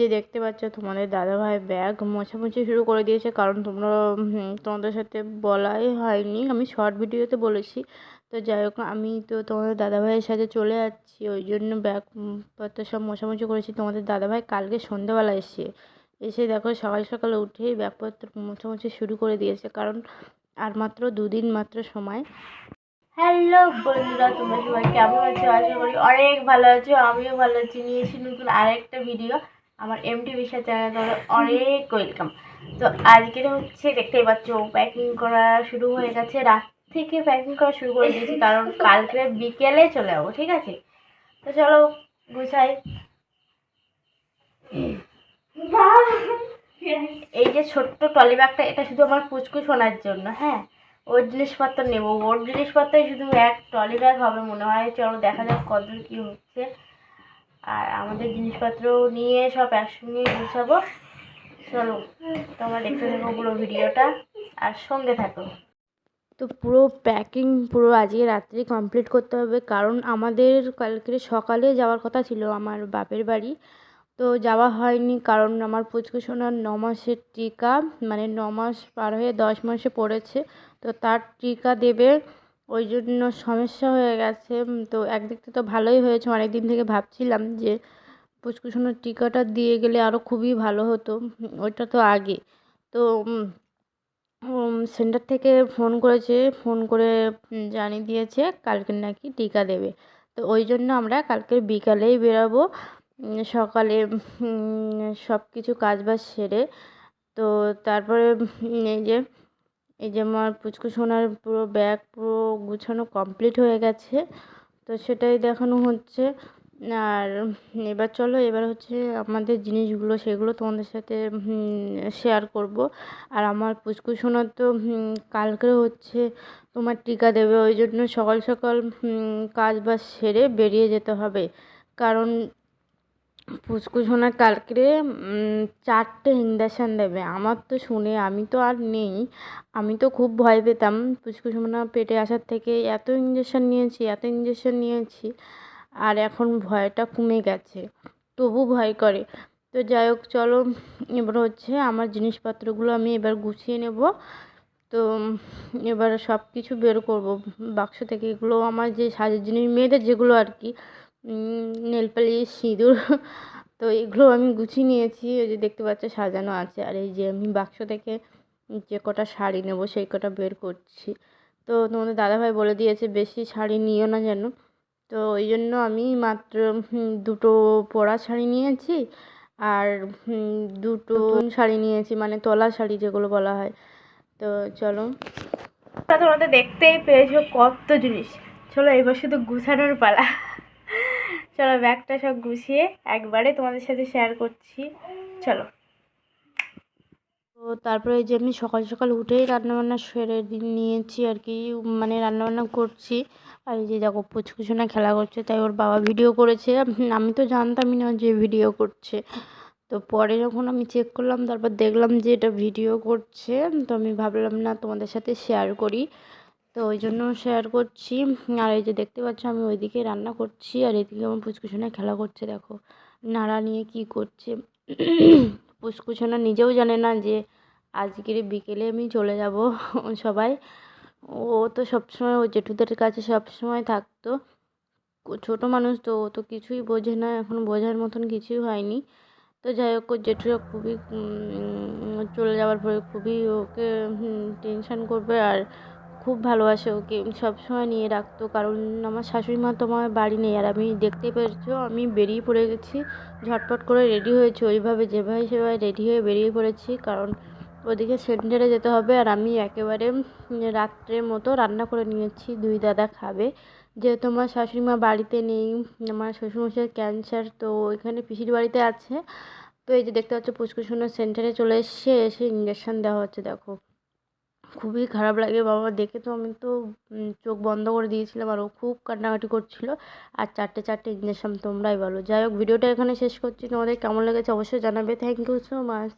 যে দেখতে পাচ্ছ তোমাদের দাদাভাই ব্যাগ মোছামুছি শুরু করে দিয়েছে কারণ তোমরা তোমাদের সাথে বলাই হয়নি। আমি শর্ট ভিডিওতে বলেছি। তো যাই হোক আমি তো তোমাদের দাদাভাইয়ের সাথে চলে যাচ্ছি। ওই জন্য ব্যাগ উম, পত্র সব মোছামুছি করেছি। তোমাদের দাদাভাই কালকে সন্ধ্যাবেলা এসে এসে দেখো সকাল সকাল উঠেই ব্যাগপত্র মোছামুছি শুরু করে দিয়েছে কারণ আর মাত্র দুদিন মাত্র সময়। হ্যালো বন্ধুরা তোমরা সবাই কেমন আছো? আশা করি অনেক ভালো আছো। আমিও ভালো আছি। নিয়ে এসেছি নতুন আরেকটা ভিডিও আমার এমটি বিশা চ্যানেল তোমাদের অনেক ওয়েলকাম তো আজকের হচ্ছে দেখতেই পাচ্ছ প্যাকিং করা শুরু হয়ে গেছে। রাত থেকে প্যাকিং করা শুরু করে দিয়েছি, কারণ কালকে বিকেলে চলে যাব, ঠিক আছে? তো চলো, গুছাই। এই যে ছোট্ট টলি ব্যাগটা এটা শুধু আমার পুচকু শোনার জন্য হ্যাঁ? ওর জিনিসপত্র নেব। ওর জিনিসপত্রই শুধু এক টলি ব্যাগ হবে মনে হয়। চলো দেখা যাক কত কী হচ্ছে। আর আমাদের জিনিসপত্র নিয়ে সব একসঙ্গে গুছাবো। চলো, তোমরা দেখতে থাকো পুরো ভিডিওটা আর সঙ্গে থাকো। তো পুরো প্যাকিং পুরো আজকে রাত্রে কমপ্লিট করতে হবে, কারণ আমাদের কালকে সকালে যাওয়ার কথা ছিল আমার বাপের বাড়ি। তো যাওয়া হয়নি, কারণ আমার পুচকু সোনার ন মাসের টিকা মানে ন মাস পার হয়ে দশ মাসে পড়েছে। তো তার টিকা দেবে ওই জন্য সমস্যা হয়ে গেছে। তো একদিক থেকে তো ভালোই হয়েছে। অনেক দিন থেকে ভাবছিলাম যে পুচকুসনের টিকাটা দিয়ে গেলে আরও খুবই ভালো হতো। ওইটা তো আগে। তো সেন্টার থেকে ফোন করেছে। ফোন করে জানিয়ে দিয়েছে কালকে নাকি টিকা দেবে। তো ওই জন্য আমরা কালকে বিকালেই বেরোবো। সকালে সব কিছু কাজ বাজ সেরে। তো তারপরে এই যে এই যে আমার পুচকু সোনার পুরো ব্যাগ পুরো গুছানো কমপ্লিট হয়ে গেছে। তো সেটাই দেখানো হচ্ছে। আর এবার চলো, এবার হচ্ছে আমাদের জিনিসগুলো, সেগুলো তোমাদের সাথে শেয়ার করব। আর আমার পুচকু সোনার তো কালকে হচ্ছে তোমার টিকা দেবে। ওই জন্য সকাল সকাল কাজ বাজ সেরে বেরিয়ে যেতে হবে। কারণ পুচকু সোনা কালকে চারটে ইঞ্জেকশান দেবে। আমার তো শুনে, আমি তো আর নেই। আমি তো খুব ভয় পেতাম পুচকু সোনা পেটে আসার থেকে। এত ইঞ্জেকশান নিয়েছি, এত ইঞ্জেকশান নিয়েছি, আর এখন ভয়টা কমে গেছে। তবু ভয় করে। তো যাই হোক, চলো, এবার হচ্ছে আমার জিনিসপত্রগুলো আমি এবার গুছিয়ে নেব। তো, এবার সব কিছু বের করব। বাক্স থেকে এগুলো আমার যে সাজের জিনিস, মেয়েদের যেগুলো আর কি নেল পালিশ সিঁদুর, তো এগুলো আমি গুছিয়ে নিয়েছি। ওই যে দেখতে পাচ্ছ সাজানো আছে। আর এই যে আমি বাক্স থেকে যে কটা শাড়ি নেব, সেই কটা বের করছি। তো তোমাদের দাদাভাই বলে দিয়েছে, বেশি শাড়ি নিও না যেন। তো ওই জন্য আমি মাত্র দুটো পরা শাড়ি নিয়েছি। আর দুটো শাড়ি নিয়েছি মানে তলা শাড়ি যেগুলো বলা হয়। তো চলো। তোমাদের দেখতেই পেয়েছ কত জিনিস। চলো এবার শুধু গুছানোর পালা। চলো ব্যাগটা সব গুছিয়ে একবারে তোমাদের সাথে শেয়ার করছি। চলো। তো তারপরে যে আমি সকাল সকাল উঠেই রান্নাবান্না সেরে নিয়েছি আর কি মানে রান্নাবান্না করছি। আর এই যে দেখো পুচকুচুনা খেলা করছে, তাই ওর বাবা ভিডিও করেছে। আমি তো জানতামই না যে ভিডিও করছে। তো পরে যখন আমি চেক করলাম, তারপর দেখলাম যে এটা ভিডিও করছে, তো আমি ভাবলাম না তোমাদের সাথে শেয়ার করি। তো ওই জন্য শেয়ার করছি। আর এই যে দেখতে পাচ্ছ, আমি ওইদিকে রান্না করছি আর এদিকে আমার পুচকুচোনা খেলা করছে, দেখো। নাড়া নিয়ে কি করছে? পুচকুচোনা নিজেও জানে না যে আজকের বিকেলে আমি চলে যাব সবাই। ও তো সবসময়, ও জেঠুদের কাছে সবসময় থাকতো। ছোটো মানুষ তো, ও তো কিছুই বোঝে না, এখন বোঝার মতন কিছুই হয়নি। তো যাই হোক জেঠুরা খুবই চলে যাওয়ার পরে খুবই ওকে টেনশন করবে। আর খুব ভালোবাসে ওকে, সব সময় নিয়ে রাখতো। কারণ আমার শাশুড়ি মা তো আমার বাড়ি নেই। আর আমি দেখতেই পেরেছ, আমি বেরিয়ে পড়ে গেছি, ঝটপট করে রেডি হয়েছি। ওইভাবে যেভাবে সেভাবে রেডি হয়ে বেরিয়ে পড়েছি। কারণ ওদিকে সেন্টারে যেতে হবে আর আমি একেবারে রাত্রের মতো রান্না করে নিয়েছি। দুই দাদা খাবে। যেহেতু আমার শাশুড়ি মা বাড়িতে নেই, আমার শ্বশুরমশাইয়ের ক্যান্সার তো এখানে পিসির বাড়িতে আছে। তো এই যে দেখতে পাচ্ছ পুষ্কুসোনার সেন্টারে চলে এসছে, এসে ইঞ্জেকশান দেওয়া হচ্ছে, দেখো। খুবই খারাপ লাগে বাবা। দেখে তো আমি তো চোখ বন্ধ করে দিয়েছিলাম আর ও খুব কান্নাকাটি করছিল। আর চারটে চারটে ইঞ্জেকশন তোমরাই বলো। যাই হোক, ভিডিওটা এখানে শেষ করছি। তোমাদের কেমন লেগেছে অবশ্যই জানাবে। Thank you so much